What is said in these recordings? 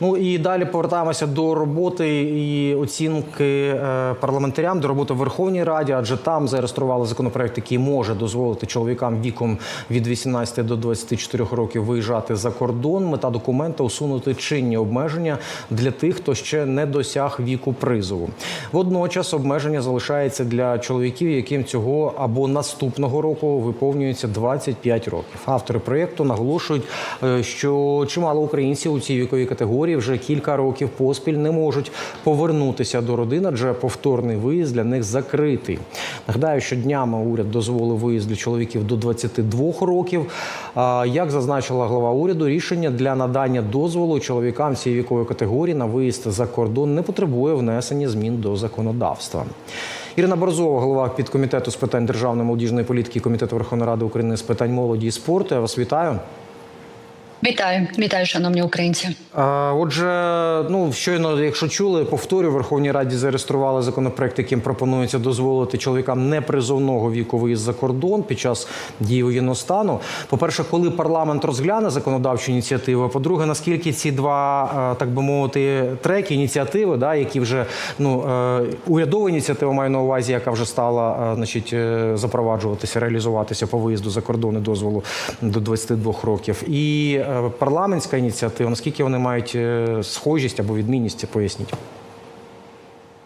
Ну і далі повертаємося до роботи і оцінки е, парламентарям до роботи в Верховній Раді, адже там зареєстрували законопроект, який може дозволити чоловікам віком від 18 до 24 років виїжджати за кордон. Мета документа усунути чинні обмеження для тих, хто ще не досяг віку призову. Водночас обмеження залишається для чоловіків, яким цього або наступного року виповнюється 25 років. Автори проєкту наголошують, е, що чимало українців у цій віковій категорії вже кілька років поспіль не можуть повернутися до родин, адже повторний виїзд для них закритий. Нагадаю, що днями уряд дозволив виїзд для чоловіків до 22 років. Як зазначила глава уряду, рішення для надання дозволу чоловікам цієї вікової категорії на виїзд за кордон не потребує внесення змін до законодавства. Ірина Борзова, голова підкомітету з питань державної молодіжної політики комітету Верховної Ради України з питань молоді і спорту. Я вас вітаю. Вітаю, вітаю, шановні українці. Отже, ну щойно, якщо чули, повторю, Верховній Раді зареєстрували законопроект, яким пропонується дозволити чоловікам непризовного віку виїзд за кордон під час дії воєнного стану. По-перше, коли парламент розгляне законодавчу ініціативу, а по-друге, наскільки ці два, е, так би мовити, треки ініціативи, да, які вже ну е, урядова ініціатива маю на увазі, яка вже стала е, значить запроваджуватися, реалізуватися по виїзду за кордони дозволу до 22 років, і парламентська ініціатива, наскільки вони мають е, схожість або відмінність, поясніть.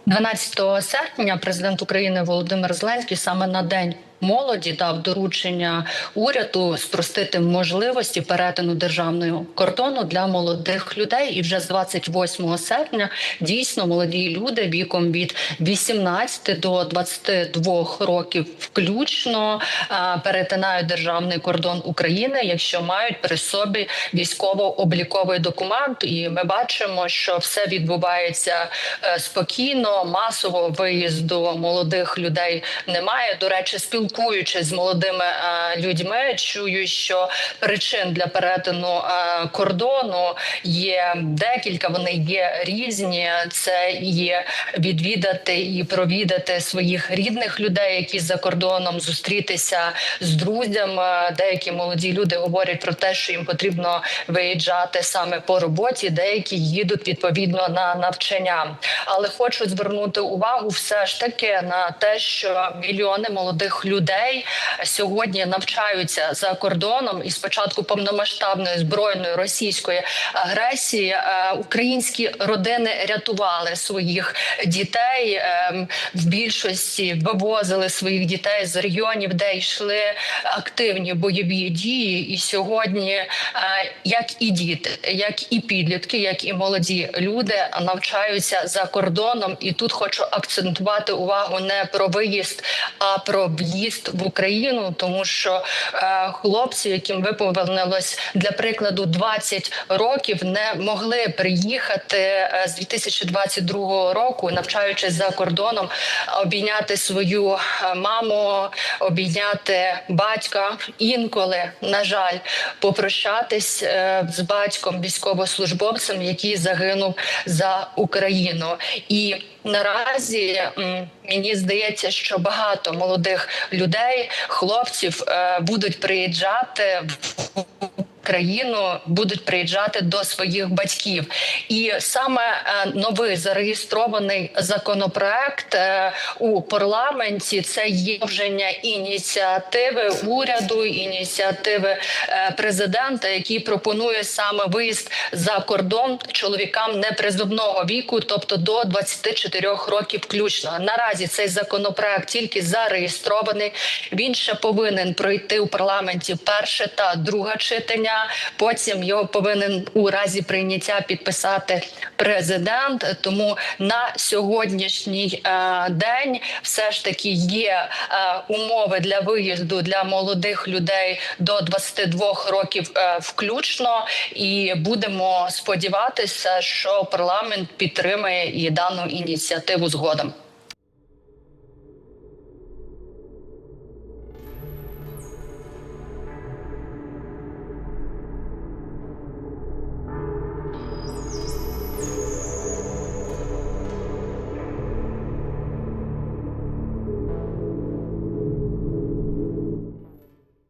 12 серпня президент України Володимир Зеленський саме на день молоді дав доручення уряду спростити можливості перетину державного кордону для молодих людей. І вже з 28 серпня дійсно молоді люди віком від 18 до 22 років включно перетинають державний кордон України, якщо мають при собі військово-обліковий документ. І ми бачимо, що все відбувається е, спокійно, масово виїзду молодих людей немає. До речі, спілкуючись з молодими е, людьми, чую, що причин для перетину е, кордону є декілька. Вони є різні. Це є відвідати і провідати своїх рідних людей, які за кордоном зустрітися з друзями. Деякі молоді люди говорять про те, що їм потрібно виїжджати саме по роботі. Деякі їдуть відповідно на навчання. Але хочу звернути увагу все ж таки на те, що мільйони молодих людей сьогодні навчаються за кордоном, і спочатку повномасштабної збройної російської агресії е, українські родини рятували своїх дітей е, в більшості вивозили своїх дітей з регіонів, де йшли активні бойові дії. І сьогодні, е, як і діти, як і підлітки, як і молоді люди навчаються за кордоном. І тут хочу акцентувати увагу не про виїзд, а про в'їзд в Україну, тому що е, хлопці, яким виповнилось для прикладу 20 років, не могли приїхати е, з 2022 року, навчаючись за кордоном, обійняти свою е, маму, обійняти батька. Інколи, на жаль, попрощатись з батьком військовослужбовцем, який загинув за Україну, і наразі мені здається, що багато молодих людей, хлопців е, будуть приїжджати в країну, будуть приїжджати до своїх батьків, і саме е, новий зареєстрований законопроект е, у парламенті це є вження ініціативи уряду, ініціативи е, президента, який пропонує саме виїзд за кордон чоловікам непризовного віку, тобто до 24 років включно. Наразі цей законопроект тільки зареєстрований. Він ще повинен пройти у парламенті перше та друге читання. Потім його повинен у разі прийняття підписати президент. Тому на сьогоднішній е, день все ж таки є е, умови для виїзду для молодих людей до 22 років е, включно, і будемо сподіватися, що парламент підтримає і дану ініціативу згодом.